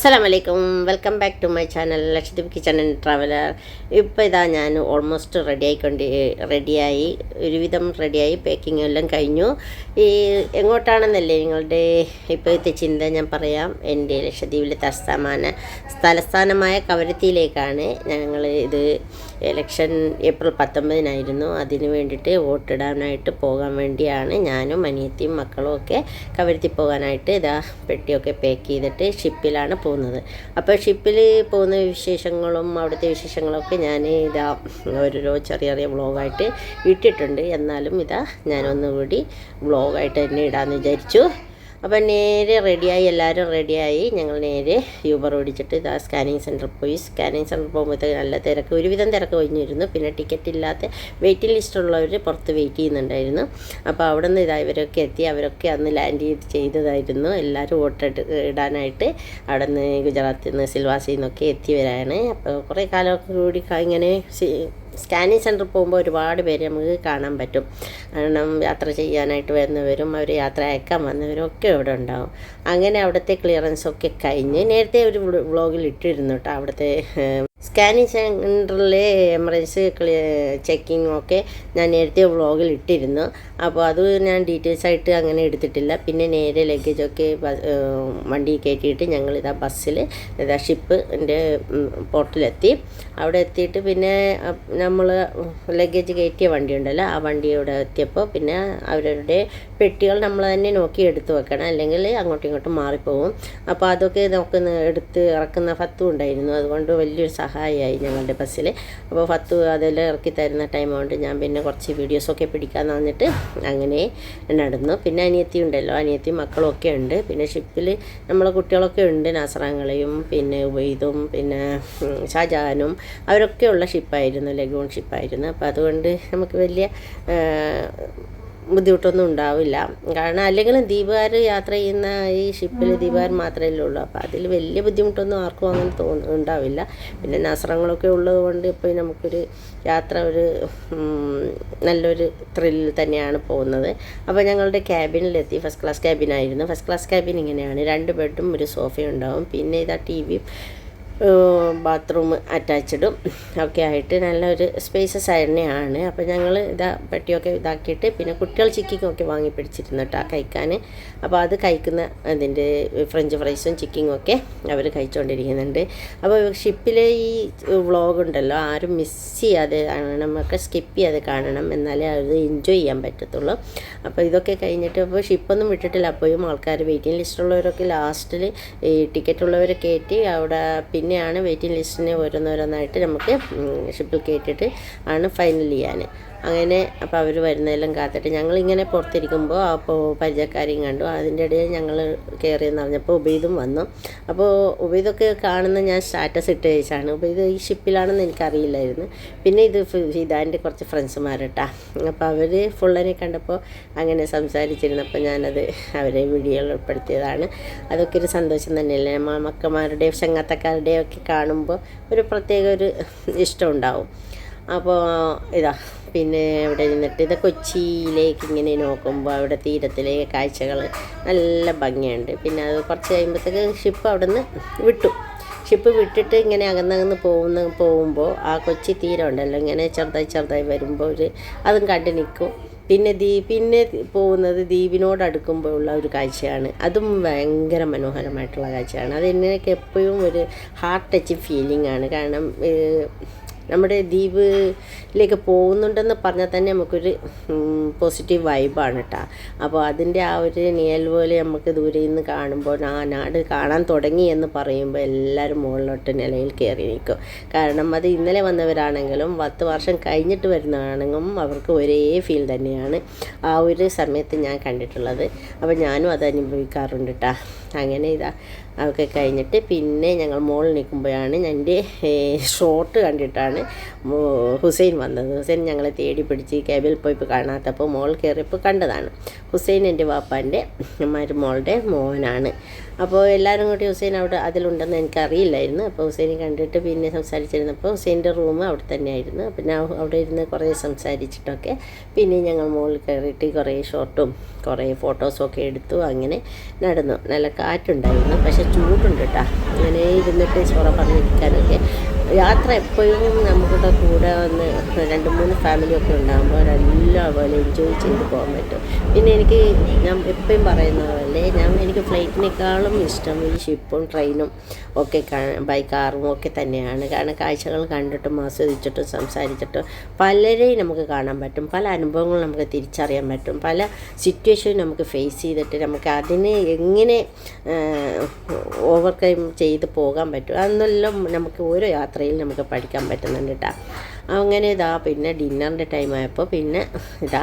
അസ്സലാം വലൈക്കും welcome back to my channel Lakshadweep kitchen and traveller ഇപ്പോൾ ഇതാ ഞാൻ ഓൾമോസ്റ്റ് റെഡി ആയിക്കൊണ്ട് റെഡിയായി ഒരുവിധം റെഡിയായി പാക്കിംഗ് എല്ലാം കഴിഞ്ഞു. ഈ എങ്ങോട്ടാണെന്നല്ലേ നിങ്ങളുടെ ഇപ്പോഴത്തെ ചിന്ത ഞാൻ പറയാം. എന്റെ ലക്ഷദ്വീപിലെ തലസ്ഥാന തലസ്ഥാനമായ കവരത്തിയിലേക്കാണ് ഞങ്ങൾ ഇത് ഇലക്ഷൻ ഏപ്രിൽ പത്തൊമ്പതിനായിരുന്നു. അതിന് വേണ്ടിയിട്ട് വോട്ടിടാനായിട്ട് പോകാൻ വേണ്ടിയാണ് ഞാനും അനിയത്തിയും മക്കളും ഒക്കെ കവരത്തി പോകാനായിട്ട് ഇതാ പെട്ടിയൊക്കെ പാക്ക് ചെയ്തിട്ട് ഷിപ്പിലാണ് പോകുന്നത്. അപ്പോൾ ഷിപ്പിൽ പോകുന്ന വിശേഷങ്ങളും അവിടുത്തെ വിശേഷങ്ങളൊക്കെ ഞാൻ ഇതാ ഓരോരോ ചെറിയ ചെറിയ വ്ളോഗായിട്ട് ഇട്ടിട്ടുണ്ട്. എന്നാലും ഇതാ ഞാനൊന്നുകൂടി വ്ളോഗായിട്ട് തന്നെ ഇടാമെന്ന് വിചാരിച്ചു. അപ്പം നേരെ റെഡിയായി എല്ലാവരും റെഡിയായി ഞങ്ങൾ നേരെ യൂബർ ഓടിച്ചിട്ട് ഇതാ സ്കാനിങ് സെന്ററിൽ പോയി. സ്കാനിങ് സെന്ററിൽ പോകുമ്പോഴത്തേക്ക് നല്ല തിരക്ക് ഒരുവിധം തിരക്ക് കഴിഞ്ഞിരുന്നു പിന്നെ ടിക്കറ്റ് ഇല്ലാത്ത വെയിറ്റിംഗ് ലിസ്റ്റുള്ളവർ പുറത്ത് വെയിറ്റ് ചെയ്യുന്നുണ്ടായിരുന്നു. അപ്പോൾ അവിടെ നിന്ന് ഇതാ ഇവരൊക്കെ എത്തി. അവരൊക്കെ അന്ന് ലാൻഡ് ചെയ്ത് ചെയ്തതായിരുന്നു. എല്ലാവരും വോട്ട് ഇടാനായിട്ട് അവിടെ നിന്ന് ഗുജറാത്തിൽ നിന്ന് സിൽവാസിൽ നിന്നൊക്കെ എത്തിയവരാണ്. അപ്പോൾ കുറേ കാലമൊക്കെ കൂടി ഇങ്ങനെ സ്കാനിങ് സെന്ററിൽ പോകുമ്പോൾ ഒരുപാട് പേര് നമുക്ക് കാണാൻ പറ്റും. കാരണം യാത്ര ചെയ്യാനായിട്ട് വരുന്നവരും അവർ യാത്ര അയക്കാൻ വന്നവരും ഒക്കെ ഇവിടെ ഉണ്ടാവും. അങ്ങനെ അവിടുത്തെ ക്ലിയറൻസ് ഒക്കെ കഴിഞ്ഞ് നേരത്തെ ഒരു വ്ളോഗിൽ ഇട്ടിരുന്നു കേട്ടോ അവിടുത്തെ സ്കാനിങ് സെന്ററിലെ എമർജൻസി ചെക്കിങ്ങും ഒക്കെ ഞാൻ നേരത്തെ വ്ളോഗിൽ ഇട്ടിരുന്നു. അപ്പോൾ അത് ഞാൻ ഡീറ്റെയിൽസ് ആയിട്ട് അങ്ങനെ എടുത്തിട്ടില്ല. പിന്നെ നേരെ ലഗേജൊക്കെ വണ്ടി കയറ്റിയിട്ട് ഞങ്ങൾ ഇതാ ബസ്സിൽ ഇതാ ഷിപ്പിന്റെ പോർട്ടിലെത്തി അവിടെ എത്തിയിട്ട് പിന്നെ നമ്മൾ ലഗേജ് കയറ്റിയ വണ്ടി ഉണ്ടല്ലോ ആ വണ്ടി ഇവിടെ എത്തിയപ്പോൾ പിന്നെ അവരുടെ പെട്ടികൾ നമ്മൾ തന്നെ നോക്കി എടുത്തു വെക്കണം. അല്ലെങ്കിൽ അങ്ങോട്ടും ഇങ്ങോട്ടും മാറിപ്പോകും അപ്പോൾ അതൊക്കെ നമുക്ക് എടുത്ത് ഇറക്കുന്ന ഫത്തും ഉണ്ടായിരുന്നു. അതുകൊണ്ട് വലിയൊരു സഹായമായി ഞങ്ങളുടെ ബസ്സിൽ. അപ്പോൾ ഫത്തു അതെല്ലാം ഇറക്കി തരുന്ന ടൈം കൊണ്ട് ഞാൻ പിന്നെ കുറച്ച് വീഡിയോസൊക്കെ പിടിക്കാമെന്ന് പറഞ്ഞിട്ട് അങ്ങനെ നടന്നു. പിന്നെ അനിയത്തി ഉണ്ടല്ലോ. അനിയത്തി മക്കളൊക്കെ ഉണ്ട്. പിന്നെ ഷിപ്പിൽ നമ്മളെ കുട്ടികളൊക്കെ ഉണ്ട്. നാസറാങ്ങളെയും പിന്നെ ഉബൈദും പിന്നെ ഷാജഹാനും. അവരൊക്കെ ഉള്ള ഷിപ്പായിരുന്നു ലഗൂൺ ഷിപ്പായിരുന്നു അപ്പോൾ അതുകൊണ്ട് നമുക്ക് വലിയ ബുദ്ധിമുട്ടൊന്നും ഉണ്ടാവില്ല. കാരണം അല്ലെങ്കിൽ ദീപുകാർ യാത്ര ചെയ്യുന്ന ഈ ഷിപ്പിൽ ദീപുകാർ മാത്രമേ ഉള്ളൂ. അപ്പോൾ അതിൽ വലിയ ബുദ്ധിമുട്ടൊന്നും ആർക്കും അങ്ങനെ തോന്നു ഉണ്ടാവില്ല. പിന്നെ നസ്രങ്ങളൊക്കെ ഉള്ളത് കൊണ്ട് ഇപ്പോൾ നമുക്കൊരു യാത്ര ഒരു നല്ലൊരു ത്രില്ലിൽ തന്നെയാണ് പോകുന്നത്. അപ്പോൾ ഞങ്ങളുടെ ക്യാബിനിലെത്തി. ഫസ്റ്റ് ക്ലാസ് ക്യാബിനായിരുന്നു ഫസ്റ്റ് ക്ലാസ് ക്യാബിൻ ഇങ്ങനെയാണ്. രണ്ട് ബെഡും ഒരു സോഫയും ഉണ്ടാവും. പിന്നെ ഇതാ ടി വിയും ബാത്റൂം അറ്റാച്ച്ഡും ഒക്കെ ആയിട്ട് നല്ലൊരു സ്പേസസ് തന്നെയാണ് അപ്പോൾ ഞങ്ങൾ ഇതാ പെട്ടിയൊക്കെ ഇതാക്കിയിട്ട് പിന്നെ കുട്ടികൾ ചിക്കിങ്ങൊക്കെ വാങ്ങി പിടിച്ചിരുന്നു കേട്ടോ കഴിക്കാൻ അപ്പോൾ അത് കഴിക്കുന്ന അതിന്റെ ഫ്രഞ്ച് ഫ്രൈസും ചിക്കിങ്ങും ഒക്കെ അവർ കഴിച്ചുകൊണ്ടിരിക്കുന്നുണ്ട് അപ്പോൾ ഷിപ്പിലെ ഈ വ്ളോഗ് ഉണ്ടല്ലോ ആരും മിസ് ചെയ്യാതെ കാണണം ഒക്കെ സ്കിപ്പ് ചെയ്യാതെ കാണണം എന്നാലേ അത് എൻജോയ് ചെയ്യാൻ പറ്റത്തുള്ളൂ. അപ്പോൾ ഇതൊക്കെ കഴിഞ്ഞിട്ട് അപ്പോൾ ഷിപ്പൊന്നും വിട്ടിട്ടില്ല. അപ്പോഴും ആൾക്കാർ വെയിറ്റിംഗ് ലിസ്റ്റുള്ളവരൊക്കെ ലാസ്റ്റിൽ ഈ ടിക്കറ്റ് ഉള്ളവരെ കയറ്റി അവിടെ പിന്നെയാണ് വെയിറ്റിംഗ് ലിസ്റ്റിനെ ഓരോന്നോരോന്നായിട്ട് നമുക്ക് ഷിപ്പിൽ കയറ്റിയിട്ട് ആണ് ഫൈനൽ ചെയ്യാൻ. അങ്ങനെ അപ്പോൾ അവർ വരുന്നതെല്ലാം കാത്തിട്ട് ഞങ്ങളിങ്ങനെ പുറത്തിരിക്കുമ്പോൾ അപ്പോൾ പരിചയക്കാരെയും കണ്ടു. അതിന്റെ ഇടയിൽ ഞങ്ങൾ കയറിയെന്ന് പറഞ്ഞപ്പോൾ ഉബൈദും വന്നു. അപ്പോൾ ഉബൈദൊക്കെ കാണുന്ന ഞാൻ സ്റ്റാറ്റസ് ഇട്ട് വെച്ചാണ് ഉബൈദ് ഈ ഷിപ്പിലാണെന്ന് എനിക്കറിയില്ലായിരുന്നു. പിന്നെ ഇത് ഫിദാന്റെ കുറച്ച് ഫ്രണ്ട്സുമാരട്ടാ. അപ്പോൾ അവർ ഫുള്ളനെ കണ്ടപ്പോൾ അങ്ങനെ സംസാരിച്ചിരുന്നപ്പോൾ ഞാനത് അവരെ വീഡിയോയിൽ ഉൾപ്പെടുത്തിയതാണ്. അതൊക്കെ ഒരു സന്തോഷം തന്നെയല്ലേ? മക്കന്മാരുടെയും ചങ്ങാത്തക്കാരുടെയും ഒക്കെ കാണുമ്പോൾ ഒരു പ്രത്യേക ഒരു ഇഷ്ടം ഉണ്ടാവും. അപ്പോൾ ഇതാ പിന്നെ അവിടെ നിന്നിട്ട് ഇത് കൊച്ചിയിലേക്ക് ഇങ്ങനെ നോക്കുമ്പോൾ അവിടെ തീരത്തിലെ കാഴ്ചകൾ നല്ല ഭംഗിയുണ്ട്. പിന്നെ അത് കുറച്ച് കഴിയുമ്പോഴത്തേക്ക് ഷിപ്പ് അവിടെ നിന്ന് വിട്ടു. ഷിപ്പ് വിട്ടിട്ട് ഇങ്ങനെ അകന്നകന്ന് പോകുന്ന പോകുമ്പോൾ ആ കൊച്ചി തീരം ഉണ്ടല്ലോ ഇങ്ങനെ ചെറുതായി ചെറുതായി വരുമ്പോൾ ഒരു അതും കണ്ടു നിൽക്കും. പിന്നെ ദീ പിന്നെ പോകുന്നത് ദ്വീപിനോട് അടുക്കുമ്പോൾ ഉള്ള ഒരു കാഴ്ചയാണ്. അതും ഭയങ്കര മനോഹരമായിട്ടുള്ള കാഴ്ചയാണ്. അത് എപ്പോഴും ഒരു ഹാർട്ട് ടച്ച് ഫീലിംഗ് ആണ്. കാരണം നമ്മുടെ ദ്വീപിലേക്ക് പോകുന്നുണ്ടെന്ന് പറഞ്ഞാൽ തന്നെ നമുക്കൊരു പോസിറ്റീവ് വൈബാണ് കേട്ടോ അപ്പോൾ അതിന്റെ ആ ഒരു നിയൽ പോലെ നമുക്ക് ദൂരെ നിന്ന് കാണുമ്പോൾ ആ നാട് കാണാൻ തുടങ്ങി എന്ന് പറയുമ്പോൾ എല്ലാവരും മുകളിലോട്ട് നിലയിൽ കയറി നിൽക്കും. കാരണം അത് ഇന്നലെ വന്നവരാണെങ്കിലും പത്ത് വർഷം കഴിഞ്ഞിട്ട് വരുന്നതാണെങ്കിലും അവർക്ക് ഒരേ ഫീൽ തന്നെയാണ് ആ ഒരു സമയത്ത് ഞാൻ കണ്ടിട്ടുള്ളത്. അപ്പോൾ ഞാനും അത് അനുഭവിക്കാറുണ്ട് കേട്ടോ അങ്ങനെ ഇതാ അതൊക്കെ കഴിഞ്ഞിട്ട് പിന്നെ ഞങ്ങൾ മോളിൽ നിൽക്കുമ്പോഴാണ് എന്റെ ഷോർട്ട് കണ്ടിട്ടാണ് ഹുസൈൻ വന്നത്. ഹുസൈൻ ഞങ്ങളെ തേടി പിടിച്ച് കേബിൽ പോയിപ്പോൾ കാണാത്തപ്പോൾ മോൾ കയറിയപ്പോൾ കണ്ടതാണ്. ഹുസൈൻ എന്റെ വാപ്പാന്റെ മരുമോളുടെ മോനാണ്. അപ്പോൾ എല്ലാവരും കൂടി ഹുസൈൻ അവിടെ അതിലുണ്ടെന്ന് എനിക്കറിയില്ലായിരുന്നു. അപ്പോൾ ഹുസൈനെ കണ്ടിട്ട് പിന്നെ സംസാരിച്ചിരുന്നപ്പോൾ ഹുസൈന്റെ റൂം അവിടെ തന്നെയായിരുന്നു. പിന്നെ അവ- അവിടെ ഇരുന്ന് കുറേ സംസാരിച്ചിട്ടൊക്കെ പിന്നെ ഞങ്ങൾ മുകളിൽ കയറിയിട്ട് കുറേ ഷോർട്ടും കുറേ ഫോട്ടോസും ഒക്കെ എടുത്തു. അങ്ങനെ നടന്നു. നല്ല കാറ്റുണ്ടായിരുന്നു. പക്ഷേ ചൂടുണ്ട് കേട്ടോ. അങ്ങനെ ഇരുന്നിട്ട് ചോറ പറഞ്ഞിരിക്കാനൊക്കെ യാത്ര എപ്പോഴും നമ്മുടെ കൂടെ വന്ന് രണ്ട് മൂന്ന് ഫാമിലിയൊക്കെ ഉണ്ടാകുമ്പോൾ എല്ലാം പോലെ എൻജോയ് ചെയ്ത് പോകാൻ പറ്റും. പിന്നെ എനിക്ക് ഞാൻ എപ്പോഴും പറയുന്ന പോലെ ഞാൻ എനിക്ക് ഫ്ലൈറ്റിനേക്കാളും ഇഷ്ടം ഈ ഷിപ്പും ട്രെയിനും ഒക്കെ ബൈ കാറും ഒക്കെ തന്നെയാണ്. കാരണം കാഴ്ചകൾ കണ്ടിട്ടും ആസ്വദിച്ചിട്ടും സംസാരിച്ചിട്ടും പലരെയും നമുക്ക് കാണാൻ പറ്റും. പല അനുഭവങ്ങളും നമുക്ക് തിരിച്ചറിയാൻ പറ്റും. പല സിറ്റുവേഷൻ നമുക്ക് ഫേസ് ചെയ്തിട്ട് നമുക്ക് അതിനെ എങ്ങനെ ഓവർകം ചെയ്ത് പോകാൻ പറ്റും. അതെന്നെല്ലാം നമുക്ക് ഓരോ യാത്രയിൽ നമുക്ക് പഠിക്കാൻ പറ്റുന്നുണ്ട് കേട്ടോ അങ്ങനെ ഇതാ പിന്നെ ഡിന്നറിന്റെ ടൈം ആയപ്പോൾ പിന്നെ ഇതാ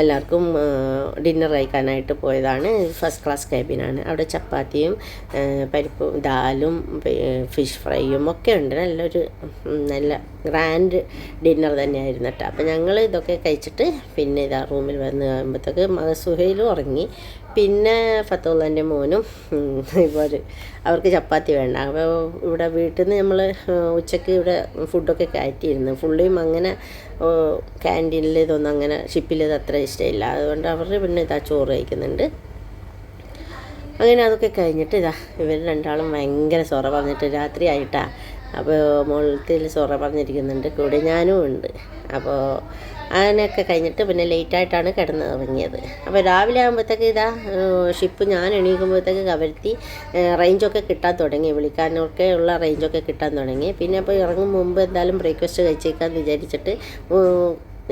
എല്ലാവർക്കും ഡിന്നർ കഴിക്കാനായിട്ട് പോയതാണ്. ഫസ്റ്റ് ക്ലാസ് ക്യാബിനാണ് അവിടെ ചപ്പാത്തിയും പരിപ്പും ദാലും ഫിഷ് ഫ്രൈയും ഒക്കെ ഉണ്ട്. നല്ലൊരു നല്ല ഗ്രാൻഡ് ഡിന്നർ തന്നെയായിരുന്നു കേട്ടോ അപ്പോൾ ഞങ്ങൾ ഇതൊക്കെ കഴിച്ചിട്ട് പിന്നെ ഇതാ റൂമിൽ വന്ന് കഴിയുമ്പോഴത്തേക്ക് സുഹൈലും ഉറങ്ങി. പിന്നെ ഫത്തോള്ളന്റെ മോനും ഇവർ അവർക്ക് ചപ്പാത്തി വേണ്ട. അപ്പോൾ ഇവിടെ വീട്ടിൽ നിന്ന് നമ്മൾ ഉച്ചയ്ക്ക് ഇവിടെ ഫുഡൊക്കെ കയറ്റിയിരുന്നു. ഫുള്ളിയും അങ്ങനെ ക്യാന്റീനിൽ ഇതൊന്നും അങ്ങനെ ഷിപ്പിൽ ഇത് അത്ര ഇഷ്ടമില്ല. അതുകൊണ്ട് അവർ പിന്നെ ഇതാ ചോറ് കഴിക്കുന്നുണ്ട്. അങ്ങനെ അതൊക്കെ കഴിഞ്ഞിട്ട് ഇതാ ഇവർ രണ്ടാളും ഭയങ്കര സൊറ പറഞ്ഞിട്ട് രാത്രി ആയിട്ടാ. അപ്പോൾ മുകളിൽ സൊറ പറഞ്ഞിരിക്കുന്നുണ്ട്. കൂടെ ഞാനും ഉണ്ട്. അപ്പോൾ അങ്ങനെയൊക്കെ കഴിഞ്ഞിട്ട് പിന്നെ ലേറ്റായിട്ടാണ് കിടന്ന് ഇറങ്ങിയത് അപ്പോൾ രാവിലെ ആകുമ്പോഴത്തേക്ക് ഇതാ ഷിപ്പ് ഞാൻ എണീക്കുമ്പോഴത്തേക്ക് കവർത്തി റേഞ്ചൊക്കെ കിട്ടാൻ തുടങ്ങി. വിളിക്കാനൊക്കെ ഉള്ള റേഞ്ചൊക്കെ കിട്ടാൻ തുടങ്ങി. പിന്നെ അപ്പോൾ ഇറങ്ങും മുമ്പ് എന്തായാലും ബ്രേക്ക്ഫാസ്റ്റ് കഴിച്ചേക്കാന്ന് വിചാരിച്ചിട്ട്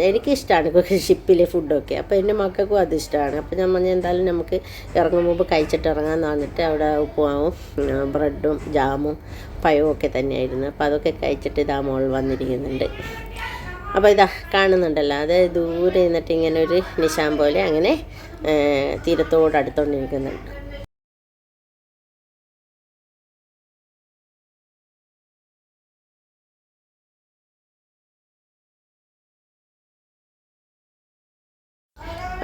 എനിക്കിഷ്ടമാണ് ഷിപ്പിലെ ഫുഡൊക്കെ അപ്പോൾ എന്റെ മക്കൾക്കും അത് ഇഷ്ടമാണ് അപ്പോൾ ഞാൻ പറഞ്ഞാൽ എന്തായാലും നമുക്ക് ഇറങ്ങും മുമ്പ് കഴിച്ചിട്ട് ഇറങ്ങാമെന്ന് പറഞ്ഞിട്ട് അവിടെ ഉപ്പുമാവും ബ്രെഡും ജാമും പഴവും ഒക്കെ തന്നെയായിരുന്നു. അപ്പോൾ അതൊക്കെ കഴിച്ചിട്ട് ഇതാ മോൾ വന്നിരിക്കുന്നുണ്ട്. അപ്പോൾ ഇതാ കാണുന്നുണ്ടല്ലോ. അത് ദൂരെ നിന്നിട്ട് ഇങ്ങനെ ഒരു നിശാം പോലെ അങ്ങനെ തീരത്തോട് അടുത്തോണ്ടിരിക്കുന്നുണ്ട്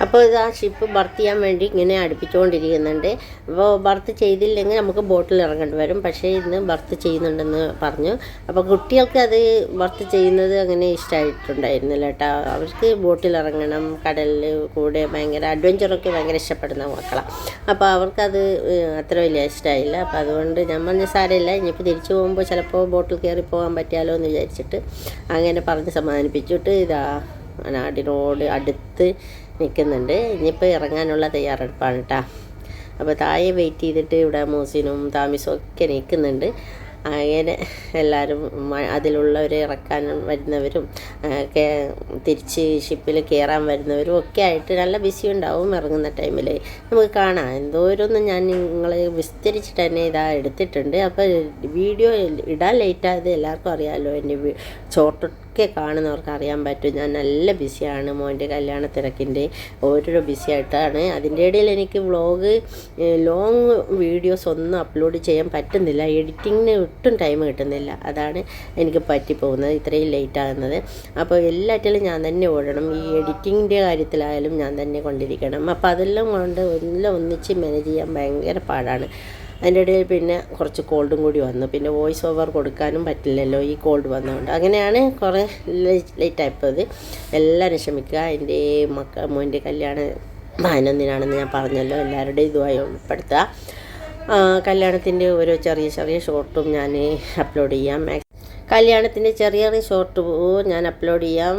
അപ്പോൾ ഇത് ആ ഷിപ്പ് ബർത്ത് ചെയ്യാൻ വേണ്ടി ഇങ്ങനെ അടുപ്പിച്ചുകൊണ്ടിരിക്കുന്നുണ്ട്. അപ്പോൾ ബർത്ത് ചെയ്തില്ലെങ്കിൽ നമുക്ക് ബോട്ടിൽ ഇറങ്ങേണ്ടി വരും. പക്ഷേ ഇന്ന് ബർത്ത് ചെയ്യുന്നുണ്ടെന്ന് പറഞ്ഞു. അപ്പോൾ കുട്ടികൾക്ക് അത് ബർത്ത് ചെയ്യുന്നത് അങ്ങനെ ഇഷ്ടമായിട്ടുണ്ടായിരുന്നില്ല കേട്ടോ. അവർക്ക് ബോട്ടിൽ ഇറങ്ങണം കടലിൽ കൂടെ ഭയങ്കര അഡ്വഞ്ചറൊക്കെ ഭയങ്കര ഇഷ്ടപ്പെടുന്ന മക്കളാണ് അപ്പോൾ അവർക്കത് അത്ര വലിയ ഇഷ്ടമായില്ല അപ്പോൾ അതുകൊണ്ട് ഞാൻ പറഞ്ഞ സാരമില്ല. ഇനിയിപ്പോൾ തിരിച്ചു പോകുമ്പോൾ ചിലപ്പോൾ ബോട്ടിൽ കയറി പോകാൻ പറ്റിയാലോ എന്ന് വിചാരിച്ചിട്ട് അങ്ങനെ പറഞ്ഞ് സമാധാനിപ്പിച്ചിട്ട് ഇതാ നാടിനോട് അടുത്ത് നിൽക്കുന്നുണ്ട്. ഇനിയിപ്പോൾ ഇറങ്ങാനുള്ള തയ്യാറെടുപ്പാണ് കേട്ടോ അപ്പോൾ താഴെ വെയിറ്റ് ചെയ്തിട്ട് ഇവിടെ മൂസിനും താമിസും ഒക്കെ നിൽക്കുന്നുണ്ട്. അങ്ങനെ എല്ലാവരും അതിലുള്ളവർ ഇറക്കാൻ വരുന്നവരും ഒക്കെ തിരിച്ച് ഷിപ്പിൽ കയറാൻ വരുന്നവരും ഒക്കെ ആയിട്ട് നല്ല ബിസി ഉണ്ടാവും ഇറങ്ങുന്ന ടൈമിൽ നമുക്ക് കാണാം. എന്തോരൊന്നും ഞാൻ നിങ്ങളെ വിസ്തരിച്ചിട്ട് തന്നെ ഇതാ എടുത്തിട്ടുണ്ട്. അപ്പോൾ വീഡിയോ ഇടാൻ ലേറ്റായത് എല്ലാവർക്കും അറിയാമല്ലോ എന്റെ ഷോർട്ടൊക്കെ കാണുന്നവർക്ക് അറിയാൻ പറ്റും. ഞാൻ നല്ല ബിസിയാണ് മോന്റെ കല്യാണ തിരക്കിന്റെ ഓരോരോ ബിസി ആയിട്ടാണ് അതിന്റെ ഇടയിൽ എനിക്ക് വ്ളോഗ് ലോങ് വീഡിയോസ് ഒന്നും അപ്ലോഡ് ചെയ്യാൻ പറ്റുന്നില്ല. എഡിറ്റിങ്ങിന് ഒട്ടും ടൈം കിട്ടുന്നില്ല. അതാണ് എനിക്ക് പറ്റിപ്പോകുന്നത്. ഇത്രയും ലേറ്റ് ആകുന്നത്. അപ്പോൾ എല്ലാറ്റിലും ഞാൻ തന്നെ ഓടണം. ഈ എഡിറ്റിങ്ങിന്റെ കാര്യത്തിലായാലും ഞാൻ തന്നെ കൊണ്ടിരിക്കണം. അപ്പോൾ അതെല്ലാം കൊണ്ട് എല്ലാം ഒന്നിച്ച് മാനേജ് ചെയ്യാൻ ഭയങ്കര പാടാണ്. അതിന്റെ ഇടയിൽ പിന്നെ കുറച്ച് കോൾഡും കൂടി വന്നു. പിന്നെ വോയിസ് ഓവർ കൊടുക്കാനും പറ്റില്ലല്ലോ ഈ കോൾഡ് വന്നതുകൊണ്ട്. അങ്ങനെയാണ് കുറേ ലേറ്റ് ആയിപ്പോയത് എല്ലാവരും ക്ഷമിക്കുക. എന്റെ മക്ക മോന്റെ കല്യാണം പതിനൊന്നിനാണെന്ന് ഞാൻ പറഞ്ഞല്ലോ. എല്ലാവരുടെയും ഇതുമായി ഉൾപ്പെടുത്തുക. കല്യാണത്തിന്റെ ഓരോ ചെറിയ ചെറിയ ഷോർട്ടും ഞാൻ അപ്ലോഡ് ചെയ്യാം. കല്യാണത്തിന്റെ ചെറിയ ചെറിയ ഷോർട്ട് ഞാൻ അപ്ലോഡ് ചെയ്യാം.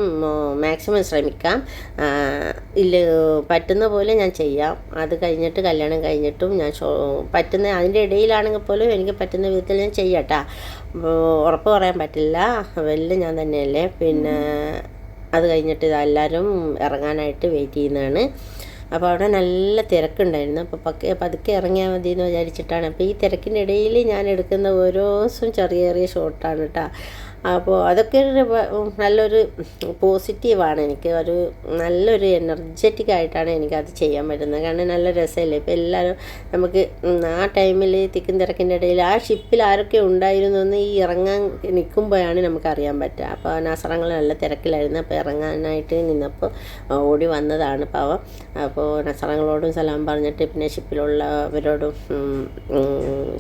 മാക്സിമം ശ്രമിക്കാം. ഇല്ല പറ്റുന്ന പോലെ ഞാൻ ചെയ്യാം. അത് കഴിഞ്ഞിട്ട് കല്യാണം കഴിഞ്ഞിട്ടും ഞാൻ പറ്റുന്ന അതിന്റെ ഇടയിലാണെങ്കിൽ പോലും എനിക്ക് പറ്റുന്ന വിധത്തിൽ ഞാൻ ചെയ്യട്ടാ. ഉറപ്പ് പറയാൻ പറ്റില്ല. വലിയ ഞാൻ തന്നെയല്ലേ. പിന്നെ അത് കഴിഞ്ഞിട്ട് ഇതെല്ലാവരും ഇറങ്ങാനായിട്ട് വെയിറ്റ് ചെയ്യുന്നതാണ്. അപ്പോൾ അവിടെ നല്ല തിരക്കുണ്ടായിരുന്നു. അപ്പോൾ പക്കെ പതുക്കെ ഇറങ്ങിയാൽ മതി എന്ന് വിചാരിച്ചിട്ടാണ്. അപ്പോൾ ഈ തിരക്കിന്റെ ഇടയിൽ ഞാൻ എടുക്കുന്ന ഓരോ ദിവസവും ചെറിയ ചെറിയ ഷോട്ടാണ് കേട്ടോ അപ്പോൾ അതൊക്കെ ഒരു നല്ലൊരു പോസിറ്റീവാണ്. എനിക്ക് ഒരു നല്ലൊരു എനർജറ്റിക് ആയിട്ടാണ് എനിക്കത് ചെയ്യാൻ പറ്റുന്നത്. കാരണം നല്ല രസമല്ലേ? ഇപ്പോൾ എല്ലാവരും നമുക്ക് ആ ടൈമിൽ തിക്കും തിരക്കിന്റെ ഇടയിൽ ആ ഷിപ്പിൽ ആരൊക്കെ ഉണ്ടായിരുന്നു എന്ന് ഈ ഇറങ്ങാൻ നിൽക്കുമ്പോഴാണ് നമുക്ക് അറിയാൻ പറ്റുക. അപ്പോൾ നസറങ്ങൾ നല്ല തിരക്കിലായിരുന്നു. അപ്പോൾ ഇറങ്ങാനായിട്ട് നിന്നപ്പോൾ ഓടി വന്നതാണ് പാവം. അപ്പോൾ നസറങ്ങളോടും സലാം പറഞ്ഞിട്ട് പിന്നെ ഷിപ്പിലുള്ളവരോടും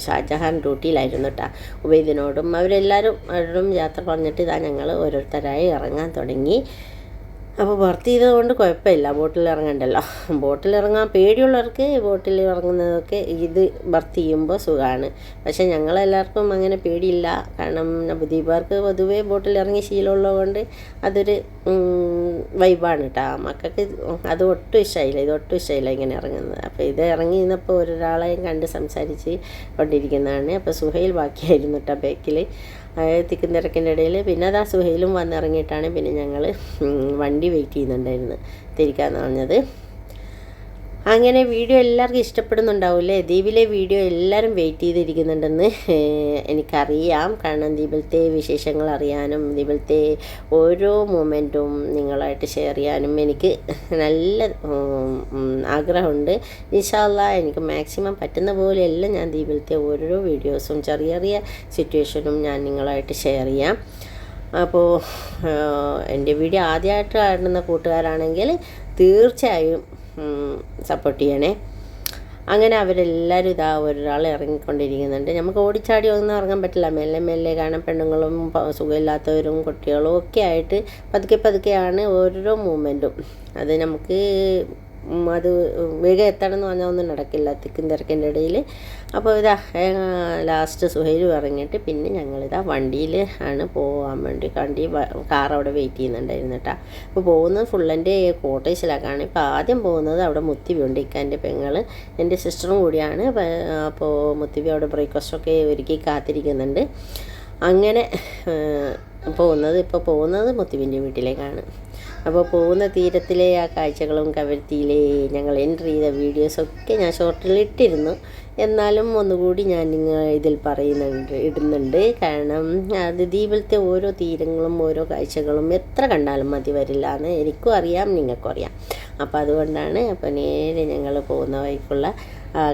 ഷാജഹാൻ ഡ്യൂട്ടിയിലായിരുന്നു കേട്ടോ ഉബൈദിനോടും അവരെല്ലാവരും അവരോടും യാത്ര പറഞ്ഞിട്ട് ഇതാ ഞങ്ങൾ ഓരോരുത്തരായി ഇറങ്ങാൻ തുടങ്ങി. അപ്പോൾ ഭർത്തി ചെയ്തതുകൊണ്ട് കുഴപ്പമില്ല. ബോട്ടിൽ ഇറങ്ങണ്ടല്ലോ. ബോട്ടിൽ ഇറങ്ങാൻ പേടിയുള്ളവർക്ക് ബോട്ടിൽ ഇറങ്ങുന്നതൊക്കെ ഇത് ഭർത്തി ചെയ്യുമ്പോൾ സുഖമാണ്. പക്ഷേ ഞങ്ങളെല്ലാവർക്കും അങ്ങനെ പേടിയില്ല. കാരണം നവദ്വീപുകാർക്ക് പൊതുവേ ബോട്ടിൽ ഇറങ്ങി ശീലമുള്ളതുകൊണ്ട് അതൊരു വൈബാണ് കേട്ടോ ആ മക്കൾക്ക് അത് ഒട്ടും ഇഷ്ടമായില്ല ഇത് ഒട്ടും ഇഷ്ടമായില്ല ഇങ്ങനെ ഇറങ്ങുന്നത്. അപ്പോൾ ഇത് ഇറങ്ങി നിന്നപ്പോൾ ഒരാളെയും കണ്ട് സംസാരിച്ച് കൊണ്ടിരിക്കുന്നതാണ്. അപ്പോൾ സുഹൈൽ ബാക്കിയായിരുന്നു കേട്ടോ ബാക്കിൽ തിക്കും തിരക്കിന്റെ ഇടയിൽ പിന്നെ അതാ സുഹൈലും വന്നിറങ്ങിയിട്ടാണ് പിന്നെ ഞങ്ങൾ വണ്ടി വെയിറ്റ് ചെയ്യുന്നുണ്ടായിരുന്നു. തിരിക്കാന്ന് പറഞ്ഞത്. അങ്ങനെ വീഡിയോ എല്ലാവർക്കും ഇഷ്ടപ്പെടുന്നുണ്ടാവില്ലേ? ദീപിലെ വീഡിയോ എല്ലാവരും വെയിറ്റ് ചെയ്തിരിക്കുന്നുണ്ടെന്ന് എനിക്കറിയാം. കാരണം ദ്വീപിലത്തെ വിശേഷങ്ങൾ അറിയാനും ദ്വീപിലത്തെ ഓരോ മൊമെന്റും നിങ്ങളായിട്ട് ഷെയർ ചെയ്യാനും എനിക്ക് നല്ല ആഗ്രഹമുണ്ട്. ഇൻഷാല്ല എനിക്ക് മാക്സിമം പറ്റുന്ന പോലെയെല്ലാം ഞാൻ ദ്വീപിലത്തെ ഓരോ വീഡിയോസും ചെറിയ ചെറിയ സിറ്റുവേഷനും ഞാൻ നിങ്ങളായിട്ട് ഷെയർ ചെയ്യാം. അപ്പോൾ എന്റെ വീഡിയോ ആദ്യമായിട്ട് കാണുന്ന കൂട്ടുകാരാണെങ്കിൽ തീർച്ചയായും സപ്പോർട്ട് ചെയ്യണേ. അങ്ങനെ അവരെല്ലാവരും ഇതാ ഒരാൾ ഇറങ്ങിക്കൊണ്ടിരിക്കുന്നുണ്ട്. നമുക്ക് ഓടിച്ചാടി ഒന്നും ഇറങ്ങാൻ പറ്റില്ല. മെല്ലെ മെല്ലെ കാണാൻ പെണ്ണുങ്ങളും സുഖമില്ലാത്തവരും കുട്ടികളും ഒക്കെ ആയിട്ട് പതുക്കെ പതുക്കെയാണ് ഓരോ മൂമെന്റും അത് നമുക്ക് അത് വേഗം എത്തണം എന്ന് പറഞ്ഞാൽ ഒന്നും നടക്കില്ല തിക്കും തിരക്കിന്റെ ഇടയിൽ. അപ്പോൾ ഇതാ ലാസ്റ്റ് സുഹൈലും ഇറങ്ങിയിട്ട് പിന്നെ ഞങ്ങളിതാ വണ്ടിയിൽ ആണ് പോകാൻ വേണ്ടി. വണ്ടി കാർ അവിടെ വെയിറ്റ് ചെയ്യുന്നുണ്ടായിരുന്നു കേട്ടോ. അപ്പോൾ പോകുന്നത് ഫുള്ളന്റെ കോട്ടേജിലാക്കാണ് ഇപ്പോൾ ആദ്യം പോകുന്നത് അവിടെ മുത്തിവി ഉണ്ട്. ഇക്കാന്റെ പെങ്ങൾ എന്റെ സിസ്റ്ററും കൂടിയാണ്. അപ്പോൾ മുത്തിവി അവിടെ ബ്രേക്ക്ഫാസ്റ്റൊക്കെ ഒരുക്കി കാത്തിരിക്കുന്നുണ്ട്. അങ്ങനെ പോകുന്നത് ഇപ്പോൾ പോകുന്നത് മുത്തുവിന്റെ വീട്ടിലേക്കാണ്. അപ്പോൾ പോകുന്ന തീരത്തിലെ ആ കാഴ്ചകളും കവരത്തിയിലെ ഞങ്ങൾ എൻട്രി ചെയ്ത വീഡിയോസൊക്കെ ഞാൻ ഷോർട്ടിൽ ഇട്ടിരുന്നു. എന്നാലും ഒന്നുകൂടി ഞാൻ നിങ്ങൾ ഇതിൽ പറയുന്നുണ്ട് ഇടുന്നുണ്ട്. കാരണം അത് ദ്വീപിലത്തെ ഓരോ തീരങ്ങളും ഓരോ കാഴ്ചകളും എത്ര കണ്ടാലും മതി വരില്ല എന്ന് എനിക്കും അറിയാം നിങ്ങൾക്കും അറിയാം. അപ്പോൾ അതുകൊണ്ടാണ് അപ്പോൾ നേരെ ഞങ്ങൾ പോകുന്ന വഴിക്കുള്ള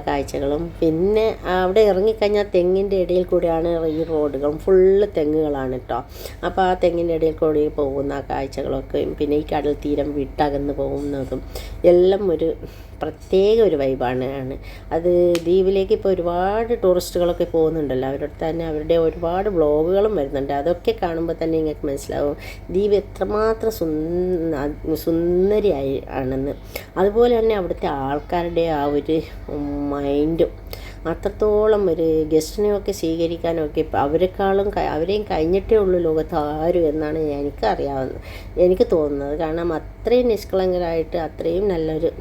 കാഴ്ചകളും. പിന്നെ അവിടെ ഇറങ്ങിക്കഴിഞ്ഞാൽ തെങ്ങിന്റെ ഇടയിൽ കൂടിയാണ് ഈ റോഡുകളും. ഫുള്ള് തെങ്ങുകളാണ് കേട്ടോ അപ്പോൾ ആ തെങ്ങിന്റെ ഇടയിൽ കൂടി പോകുന്ന ആ കാഴ്ചകളൊക്കെ പിന്നെ ഈ കടൽ തീരം വിട്ടകന്ന് പോകുന്നതും എല്ലാം ഒരു പ്രത്യേക ഒരു വൈബാണ് ആണ്. അത് ദ്വീപിലേക്ക് ഇപ്പോൾ ഒരുപാട് ടൂറിസ്റ്റുകളൊക്കെ പോകുന്നുണ്ടല്ലോ. അവരുടെ തന്നെ അവരുടെ ഒരുപാട് വ്ളോഗുകളും വരുന്നുണ്ട്. അതൊക്കെ കാണുമ്പോൾ തന്നെ നിങ്ങൾക്ക് മനസ്സിലാവും. ദ്വീപ് എത്രമാത്രം സുന്ദ സുന്ദരിയായി ആണെന്ന്. അതുപോലെ തന്നെ അവിടുത്തെ ആൾക്കാരുടെ ആ ഒരു മൈൻഡും. അത്രത്തോളം ഒരു ഗസ്റ്റിനെയൊക്കെ സ്വീകരിക്കാനൊക്കെ അവരെക്കാളും അവരെയും കഴിഞ്ഞിട്ടേ ഉള്ളൂ ലോകത്ത് ആരും എന്നാണ് എനിക്ക് അറിയാവുന്നത് എനിക്ക് തോന്നുന്നത്. കാരണം അത്രയും നിഷ്കളങ്കരായിട്ട് അത്രയും നല്ലൊരു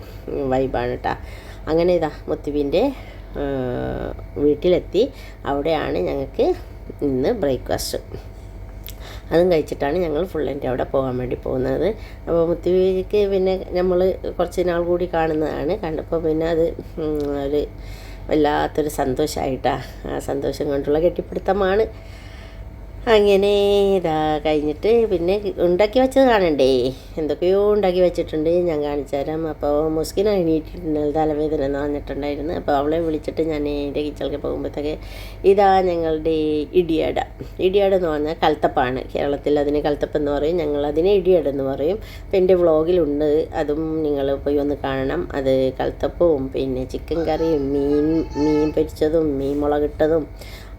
വൈബാണ് കേട്ടോ അങ്ങനെ ഇതാ മുത്തുവിന്റെ വീട്ടിലെത്തി. അവിടെയാണ് ഞങ്ങൾക്ക് ഇന്ന് ബ്രേക്ക്ഫാസ്റ്റ്. അതും കഴിച്ചിട്ടാണ് ഞങ്ങൾ ഫുൾ എന്റെ അവിടെ പോകാൻ വേണ്ടി പോകുന്നത്. അപ്പോൾ മുത്തുവിക്ക് പിന്നെ നമ്മൾ കുറച്ച് നാൾ കൂടി കാണുന്നതാണ്. കണ്ടപ്പോൾ പിന്നെ അത് ഒരു വല്ലാത്തൊരു സന്തോഷമായിട്ടാണ് ആ സന്തോഷം കൊണ്ടുള്ള കെട്ടിപ്പിടുത്തമാണ്. അങ്ങനെ ഇതാ കഴിഞ്ഞിട്ട് പിന്നെ ഉണ്ടാക്കി വെച്ചത് കാണണ്ടേ? എന്തൊക്കെയോ ഉണ്ടാക്കി വെച്ചിട്ടുണ്ട്. ഞാൻ കാണിച്ചു തരാം. അപ്പോൾ മുസ്കിൻ എണീറ്റിട്ടുണ്ട് തലവേദന എന്ന് പറഞ്ഞിട്ടുണ്ടായിരുന്നു. അപ്പോൾ അവളെ വിളിച്ചിട്ട് ഞാൻ എന്റെ കിച്ചണിലേക്ക് പോകുമ്പോഴത്തേക്ക് ഇതാ ഞങ്ങളുടെ ഇടിയട. ഇടിയട എന്ന് പറഞ്ഞാൽ കൽത്തപ്പാണ്. കേരളത്തിൽ അതിന് കൽത്തപ്പ് എന്ന് പറയും. ഞങ്ങൾ അതിനെ ഇടിയട എന്ന് പറയും. അപ്പോൾ എന്റെ വ്ളോഗിലുണ്ട്. അതും നിങ്ങൾ പോയി ഒന്ന് കാണണം. അത് കൽത്തപ്പവും പിന്നെ ചിക്കൻ കറിയും മീൻ മീൻ പൊരിച്ചതും മീൻ മുളകിട്ടതും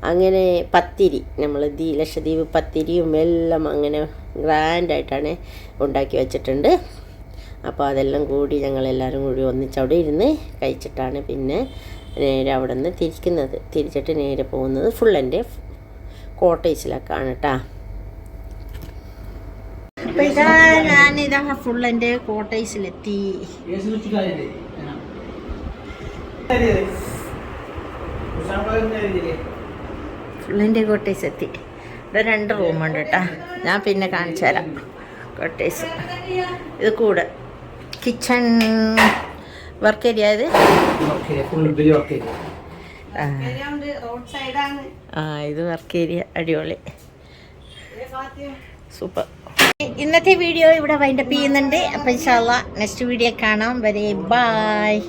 അങ്ങനെ പത്തിരി നമ്മൾ ദീ ലക്ഷദ്വീപ് പത്തിരിയും എല്ലാം അങ്ങനെ ഗ്രാൻഡായിട്ടാണ് ഉണ്ടാക്കി വെച്ചിട്ടുണ്ട്. അപ്പോൾ അതെല്ലാം കൂടി ഞങ്ങളെല്ലാവരും കൂടി ഒന്നിച്ചവിടെ ഇരുന്ന് കഴിച്ചിട്ടാണ് പിന്നെ നേരെ അവിടെ നിന്ന് തിരിക്കുന്നത്. തിരിച്ചിട്ട് നേരെ പോകുന്നത് ഫുൾ ഫുള്ളന്റെ കോട്ടേജിലേക്കാണ് കേട്ടോ അപ്പോൾ ഇതാ ഞാനിതാ ഫുള്ളന്റെ കോട്ടേജിലെത്തി ഫുള്ളിന്റെ കോട്ടേഴ്സ് എത്തി. ഇവിടെ രണ്ട് റൂമുണ്ട് കേട്ടോ. ഞാൻ പിന്നെ കാണിച്ചു തരാം. കോട്ടേഴ്സ് ഇത് കൂടെ. കിച്ചൺ വർക്ക് ഏരിയ ഇത്? ആ. ആ ഇത് വർക്ക് ഏരിയ അടിപൊളി. സൂപ്പർ ഇന്നത്തെ വീഡിയോ ഇവിടെ വൈൻഡപ്പ് ചെയ്യുന്നുണ്ട്. അപ്പം ഇൻഷാല്ല നെക്സ്റ്റ് വീഡിയോ കാണാം. വരെ ബായ്